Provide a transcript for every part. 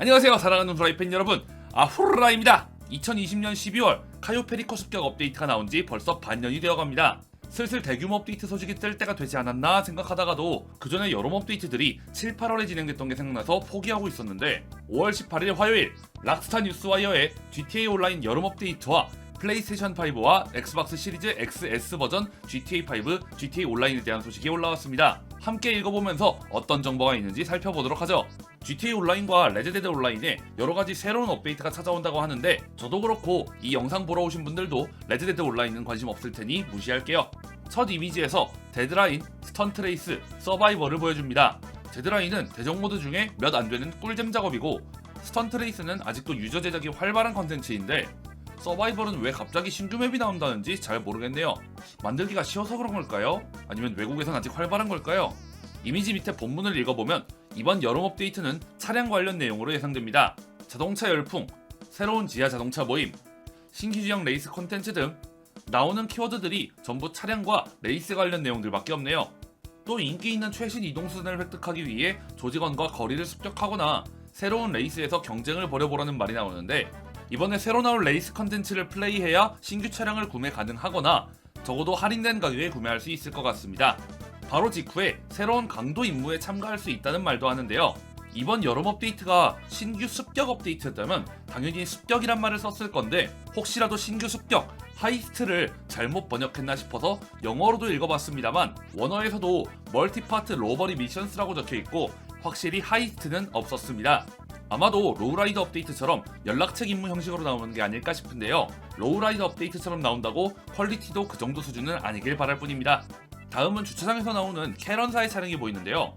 안녕하세요 사랑하는 후라이 팬 여러분 아후라입니다 2020년 12월 카요 페리코 습격 업데이트가 나온 지 벌써 반년이 되어갑니다 슬슬 대규모 업데이트 소식이 뜰 때가 되지 않았나 생각하다가도 그 전에 여름 업데이트들이 7, 8월에 진행됐던 게 생각나서 포기하고 있었는데 5월 18일 화요일 락스타 뉴스와이어의 GTA 온라인 여름 업데이트와 플레이스테이션 5와 엑스박스 시리즈 XS 버전 GTA 5, GTA 온라인에 대한 소식이 올라왔습니다. 함께 읽어보면서 어떤 정보가 있는지 살펴보도록 하죠. GTA 온라인과 레드데드 온라인에 여러 가지 새로운 업데이트가 찾아온다고 하는데 저도 그렇고 이 영상 보러 오신 분들도 레드데드 온라인은 관심 없을 테니 무시할게요. 첫 이미지에서 데드라인, 스턴트레이스, 서바이벌을 보여줍니다. 데드라인은 대적 모드 중에 몇 안 되는 꿀잼 작업이고 스턴트레이스는 아직도 유저 제작이 활발한 컨텐츠인데 서바이벌은 왜 갑자기 신규 맵이 나온다는지 잘 모르겠네요. 만들기가 쉬워서 그런 걸까요? 아니면 외국에선 아직 활발한 걸까요? 이미지 밑에 본문을 읽어보면 이번 여름 업데이트는 차량 관련 내용으로 예상됩니다. 자동차 열풍, 새로운 지하 자동차 모임, 신규 지형 레이스 콘텐츠 등 나오는 키워드들이 전부 차량과 레이스 관련 내용들밖에 없네요. 또 인기 있는 최신 이동 수단을 획득하기 위해 조직원과 거리를 습격하거나 새로운 레이스에서 경쟁을 벌여보라는 말이 나오는데 이번에 새로 나올 레이스 컨텐츠를 플레이해야 신규 차량을 구매 가능하거나 적어도 할인된 가격에 구매할 수 있을 것 같습니다. 바로 직후에 새로운 강도 임무에 참가할 수 있다는 말도 하는데요. 이번 여름 업데이트가 신규 습격 업데이트였다면 당연히 습격이란 말을 썼을 건데 혹시라도 신규 습격 하이스트를 잘못 번역했나 싶어서 영어로도 읽어봤습니다만 원어에서도 멀티파트 로버리 미션스라고 적혀 있고 확실히 하이스트는 없었습니다. 아마도 로우라이더 업데이트처럼 연락책 임무 형식으로 나오는 게 아닐까 싶은데요. 로우라이더 업데이트처럼 나온다고 퀄리티도 그 정도 수준은 아니길 바랄 뿐입니다. 다음은 주차장에서 나오는 캐런사의 차량이 보이는데요.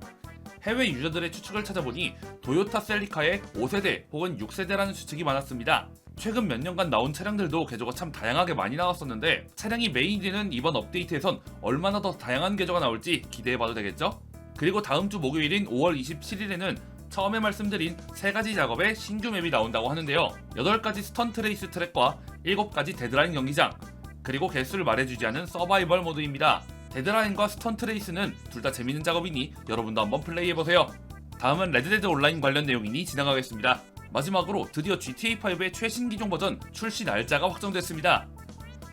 해외 유저들의 추측을 찾아보니 도요타 셀리카의 5세대 혹은 6세대라는 추측이 많았습니다. 최근 몇 년간 나온 차량들도 개조가 참 다양하게 많이 나왔었는데 차량이 메인이 되는 이번 업데이트에선 얼마나 더 다양한 개조가 나올지 기대해봐도 되겠죠? 그리고 다음 주 목요일인 5월 27일에는 처음에 말씀드린 세 가지 작업의 신규 맵이 나온다고 하는데요. 8가지 스턴트 레이스 트랙과 7가지 데드라인 경기장, 그리고 개수를 말해주지 않은 서바이벌 모드입니다. 데드라인과 스턴 트 레이스는 둘 다 재밌는 작업이니 여러분도 한번 플레이해보세요. 다음은 레드데드 온라인 관련 내용이니 지나가겠습니다. 마지막으로 드디어 GTA5의 최신 기종 버전 출시 날짜가 확정됐습니다.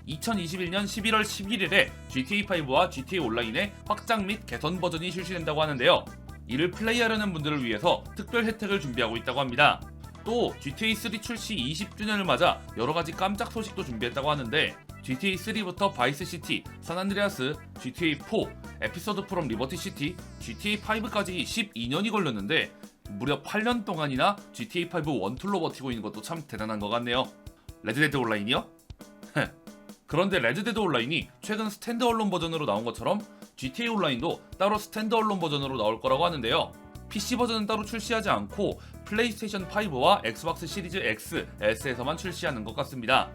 2021년 11월 11일에 GTA5와 GTA 온라인의 확장 및 개선 버전이 출시된다고 하는데요. 이를 플레이하려는 분들을 위해서 특별 혜택을 준비하고 있다고 합니다. 또 GTA3 출시 20주년을 맞아 여러 가지 깜짝 소식도 준비했다고 하는데 GTA3부터 바이스 시티, 산안드레아스, GTA4, 에피소드 프롬 리버티 시티, GTA5까지 12년이 걸렸는데 무려 8년 동안이나 GTA5 원툴로 버티고 있는 것도 참 대단한 것 같네요. 레드데드 온라인이요? 그런데 레드데드 온라인이 최근 스탠드얼론 버전으로 나온 것처럼 GTA 온라인도 따로 스탠드얼론 버전으로 나올 거라고 하는데요. PC 버전은 따로 출시하지 않고 플레이스테이션 5와 엑스박스 시리즈 X, S에서만 출시하는 것 같습니다.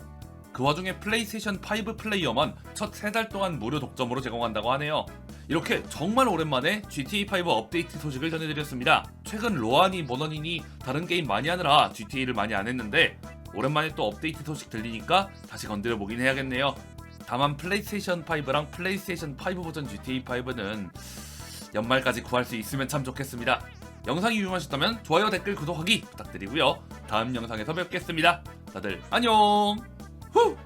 그 와중에 플레이스테이션 5 플레이어만 첫세달 동안 무료 독점으로 제공한다고 하네요. 이렇게 정말 오랜만에 GTA5 업데이트 소식을 전해드렸습니다. 최근 로아니 모너니니 다른 게임 많이 하느라 GTA를 많이 안 했는데 오랜만에 또 업데이트 소식 들리니까 다시 건드려 보긴 해야겠네요. 다만 플레이스테이션 5랑 플레이스테이션 5 버전 GTA 5는 연말까지 구할 수 있으면 참 좋겠습니다. 영상이 유용하셨다면 좋아요, 댓글, 구독하기 부탁드리고요. 다음 영상에서 뵙겠습니다. 다들 안녕. 후!